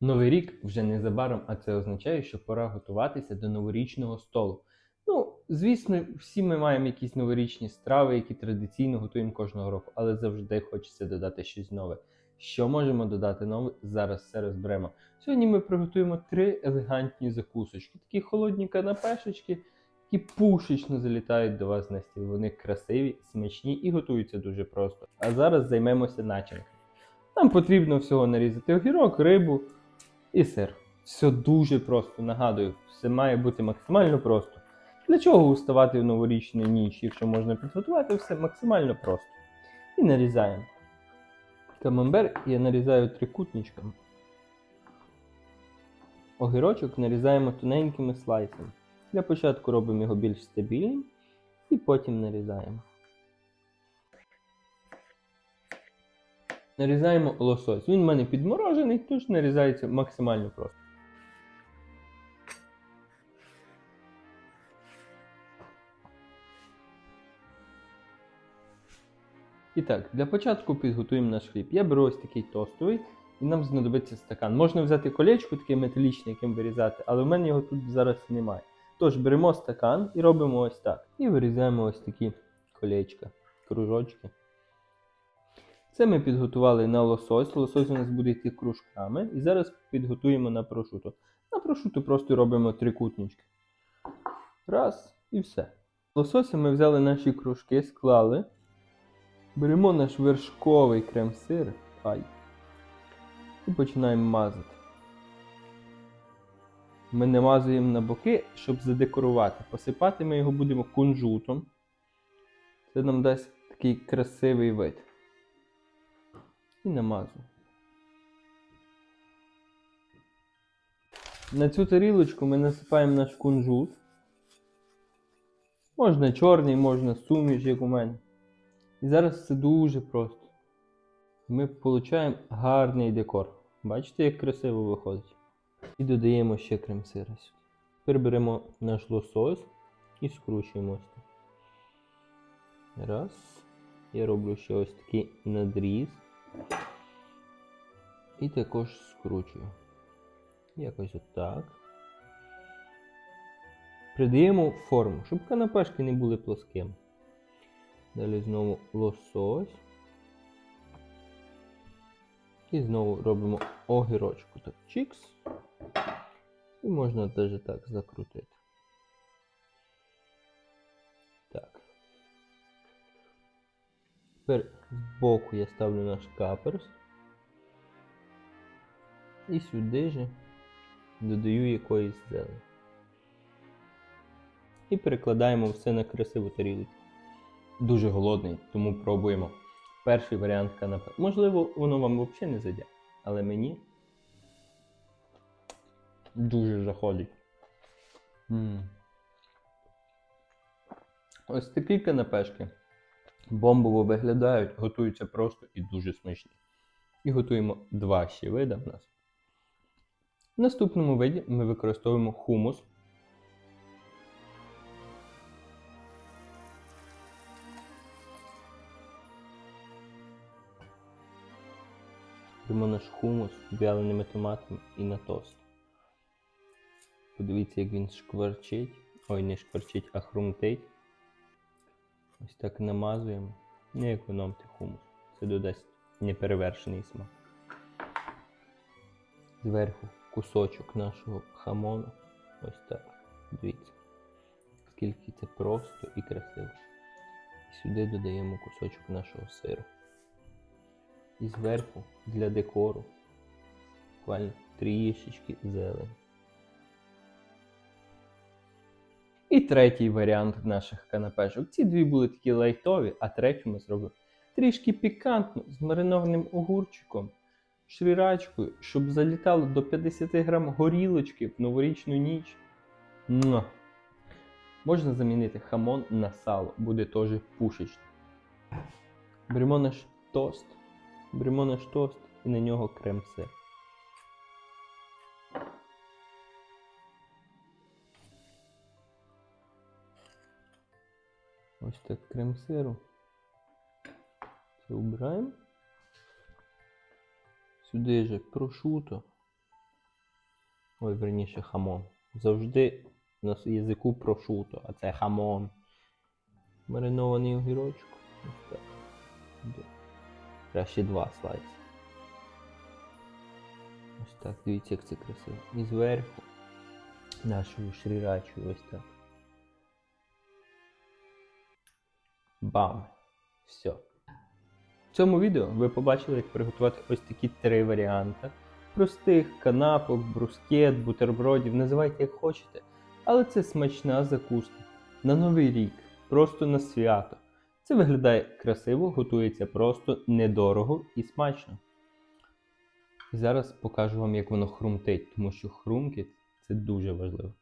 Новий рік вже незабаром, а це означає, що пора готуватися до новорічного столу. Ну, звісно, всі ми маємо якісь новорічні страви, які традиційно готуємо кожного року, але завжди хочеться додати щось нове. Що можемо додати нове? Зараз все розберемо. Сьогодні ми приготуємо три елегантні закусочки, такі холодні канапешечки, які пушечно залітають до вас на стіл. Вони красиві, смачні і готуються дуже просто. А зараз займемося начинкою. Нам потрібно всього нарізати огірок, рибу і сир. Все дуже просто. Нагадую, все має бути максимально просто. Для чого уставати в новорічну ніч, якщо можна підготувати все максимально просто. І нарізаємо. Камамбер я нарізаю трикутничками. Огірочок нарізаємо тоненькими слайсами. Для початку робимо його більш стабільним і потім нарізаємо. Нарізаємо лосось. Він в мене підморожений, тож нарізається максимально просто. І так, для початку підготуємо наш хліб. Я беру ось такий тостовий, і нам знадобиться стакан. Можна взяти колечко, таке металічне, яким вирізати, але в мене його тут зараз немає. Тож беремо стакан і робимо ось так. І вирізаємо ось такі колечка, кружочки. Це ми підготували на лосось. Лосось у нас буде йти кружками. І зараз підготуємо на прошуту. На прошуту просто робимо трикутнички. Раз і все. Лосося ми взяли наші кружки, склали. Беремо наш вершковий крем-сир. Ай. І починаємо мазати. Ми не мазуємо на боки, щоб задекорувати. Посипати ми його будемо кунжутом. Це нам дасть такий красивий вид. І намазую. На цю тарілочку ми насипаємо наш кунжут. Можна чорний, можна суміш, як у мене. І зараз все дуже просто. Ми отримуємо гарний декор. Бачите, як красиво виходить. І додаємо ще крем сира. Тепер беремо наш лосось і скручуємо ось так. Раз. Я роблю ще ось такий надріз. І також скручую. Якось отак. Придаємо форму, щоб канапешки не були плоскими. Далі знову лосось. І знову робимо огірочку. Так, чікс. І можна теж так закрутити. Тепер збоку я ставлю наш каперс. І сюди же додаю якоїсь зелені. І перекладаємо все на красиву тарілку. Дуже голодний, тому пробуємо. Перший варіант канапе. Можливо, воно вам взагалі не зайде, але мені дуже заходить. М. Ось такі канапешки бомбово виглядають, готуються просто і дуже смачні. І готуємо два ще вида в нас. В наступному виді ми використовуємо хумус. Беремо наш хумус з вяленими томатами і на тост. Подивіться, як він шкварчить. Ой, не шкварчить, а хрумтить. Ось так намазуємо. Не економте хумус. Це додасть неперевершений смак. Зверху кусочок нашого хамону. Ось так. Дивіться. Скільки це просто і красиво. І сюди додаємо кусочок нашого сиру. І зверху для декору буквально трішечки зелень. І третій варіант наших канапешок. Ці дві були такі лайтові, а третю ми зробимо трішки пікантно з маринованим огурчиком, шрірачкою, щоб залітало до 50 грам горілочки в новорічну ніч. Муа! Можна замінити хамон на сало, буде теж пушечно. Беремо наш тост. Беремо наш тост і на нього крем-сир. Ось так крем-сиру. Це убираємо. Сюди же прошуто. Ой, верніше, хамон. Завжди на с- язику прошуто, а це хамон. Маринований огірочок. Ось так. Краще два слайси. Ось так, дивіться, як це красиво. І зверху нашою шрірачою ось так. Бам! Все. В цьому відео ви побачили, як приготувати ось такі три варіанти. Простих канапок, брускет, бутербродів, називайте як хочете. Але це смачна закуска. На Новий рік, просто на свято. Це виглядає красиво, готується просто недорого і смачно. І зараз покажу вам, як воно хрумтить, тому що хрумкіт це дуже важливо.